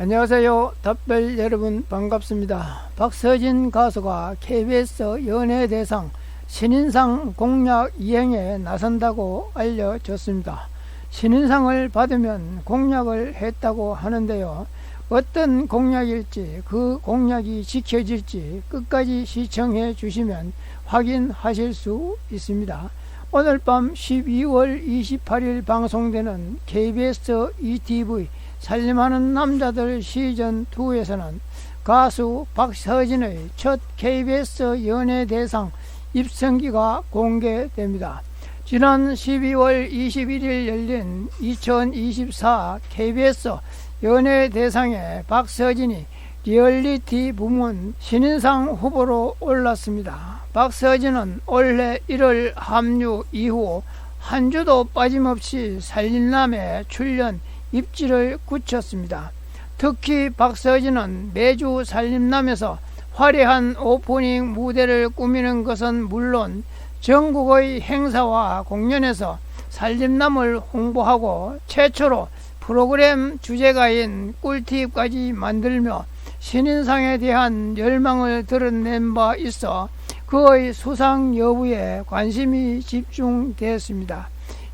안녕하세요. 답별 여러분 반갑습니다. 박서진 가수가 KBS 연예대상 신인상 공약 이행에 나선다고 알려졌습니다. 신인상을 받으면 공약을 했다고 하는데요. 어떤 공약일지 그 공약이 지켜질지 끝까지 시청해 주시면 확인하실 수 있습니다. 오늘 밤 12월 28일 방송되는 KBS ETV 살림하는 남자들 시즌 2에서는 가수 박서진의 첫 KBS 연예대상 입성기가 공개됩니다. 지난 12월 21일 열린 2024 KBS 연예대상에 박서진이 리얼리티 부문 신인상 후보로 올랐습니다. 박서진은 올해 1월 합류 이후 한 주도 빠짐없이 살림남에 출연 입지를 굳혔습니다. 특히 박서진은 매주 살림남에서 화려한 오프닝 무대를 꾸미는 것은 물론 전국의 행사와 공연에서 살림남을 홍보하고 최초로 프로그램 주제가인 꿀팁까지 만들며 신인상에 대한 열망을 드러낸 바 있어 그의 수상 여부에 관심이 집중되었습니다.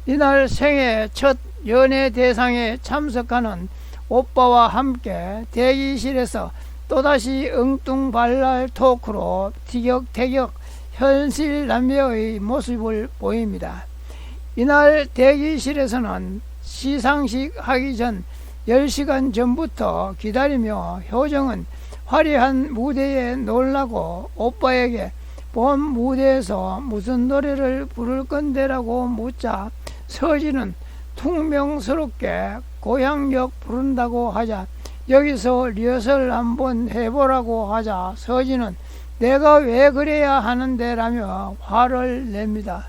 이날 생애 첫 연예 대상에 참석하는 오빠와 함께 대기실에서 또다시 엉뚱발랄 토크로 티격태격 현실 남매의 모습을 보입니다. 이날 대기실에서는 시상식 하기 전 10시간 전부터 기다리며 효정은 화려한 무대에 놀라고 오빠에게 본 무대에서 무슨 노래를 부를 건데라고 묻자 서진은 퉁명스럽게 고향역 부른다고 하자 여기서 리허설 한번 해보라고 하자 서진은 내가 왜 그래야 하는데라며 화를 냅니다.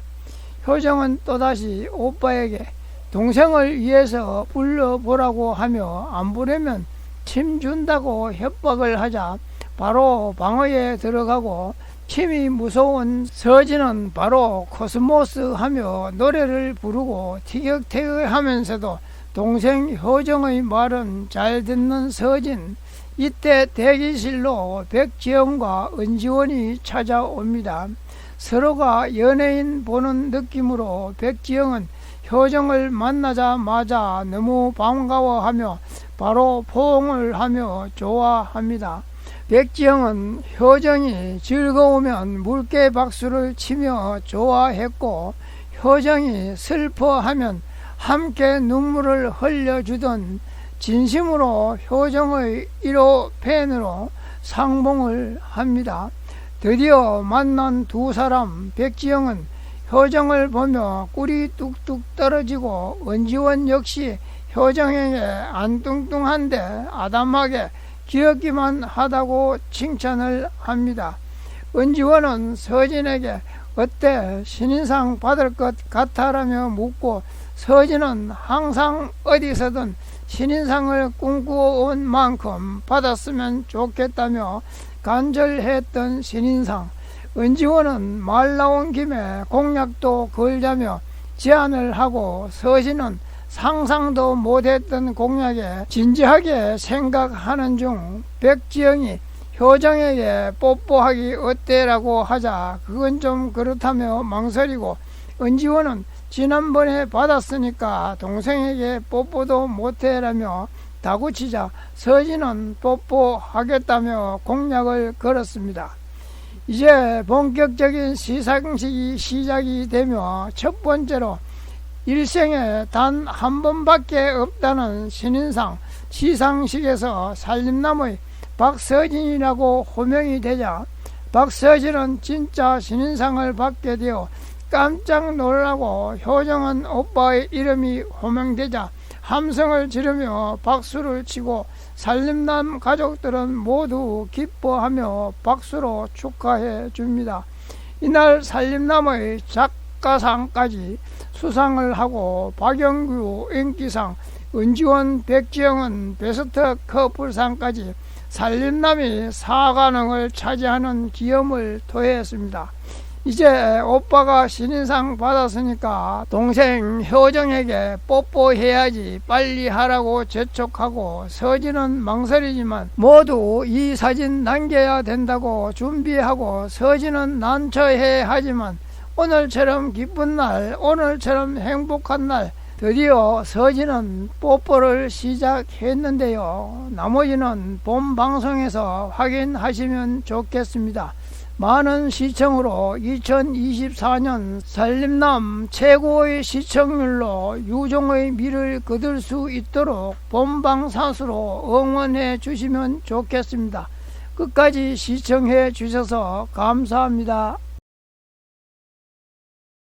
효정은 또다시 오빠에게 동생을 위해서 불러보라고 하며 안 부르면 침 준다고 협박을 하자 바로 방어에 들어가고 침이 무서운 서진은 바로 코스모스 하며 노래를 부르고 티격태격 하면서도 동생 효정의 말은 잘 듣는 서진 이때 대기실로 백지영과 은지원이 찾아옵니다. 서로가 연예인 보는 느낌으로 백지영은 효정을 만나자마자 너무 반가워하며 바로 포옹을 하며 좋아합니다. 백지영은 효정이 즐거우면 물개 박수를 치며 좋아했고 효정이 슬퍼하면 함께 눈물을 흘려주던 진심으로 효정의 1호 팬으로 상봉을 합니다. 드디어 만난 두 사람 백지영은 효정을 보며 꿀이 뚝뚝 떨어지고 은지원 역시 효정에게 안 뚱뚱한데 아담하게 귀엽기만 하다고 칭찬을 합니다. 은지원은 서진에게 어때 신인상 받을 것 같아라며 묻고 서진은 항상 어디서든 신인상을 꿈꾸어온 만큼 받았으면 좋겠다며 간절했던 신인상 은지원은 말 나온 김에 공약도 걸자며 제안을 하고 서진은 상상도 못했던 공약에 진지하게 생각하는 중 백지영이 효정에게 뽀뽀하기 어때라고 하자 그건 좀 그렇다며 망설이고 은지원은 지난번에 받았으니까 동생에게 뽀뽀도 못해라며 다구치자 서진은 뽀뽀하겠다며 공약을 걸었습니다. 이제 본격적인 시상식이 시작이 되며 첫 번째로 일생에 단 한 번밖에 없다는 신인상 시상식에서 살림남의 박서진이라고 호명이 되자 박서진은 진짜 신인상을 받게 되어 깜짝 놀라고 효정은 오빠의 이름이 호명되자 함성을 지르며 박수를 치고 살림남 가족들은 모두 기뻐하며 박수로 축하해 줍니다. 이날 살림남의 작가상까지 수상을 하고 박영규 인기상, 은지원, 백지영은 베스트 커플상까지 살림남이 사관왕을 차지하는 기염을 토했습니다. 이제 오빠가 신인상 받았으니까 동생 효정에게 뽀뽀해야지 빨리 하라고 재촉하고 서진은 망설이지만 모두 이 사진 남겨야 된다고 준비하고 서진은 난처해 하지만 오늘처럼 기쁜 날 오늘처럼 행복한 날 드디어 서진은 뽀뽀를 시작했는데요. 나머지는 본 방송에서 확인하시면 좋겠습니다. 많은 시청으로 2024년 살림남 최고의 시청률로 유종의 미를 거둘 수 있도록 본방사수로 응원해 주시면 좋겠습니다. 끝까지 시청해 주셔서 감사합니다.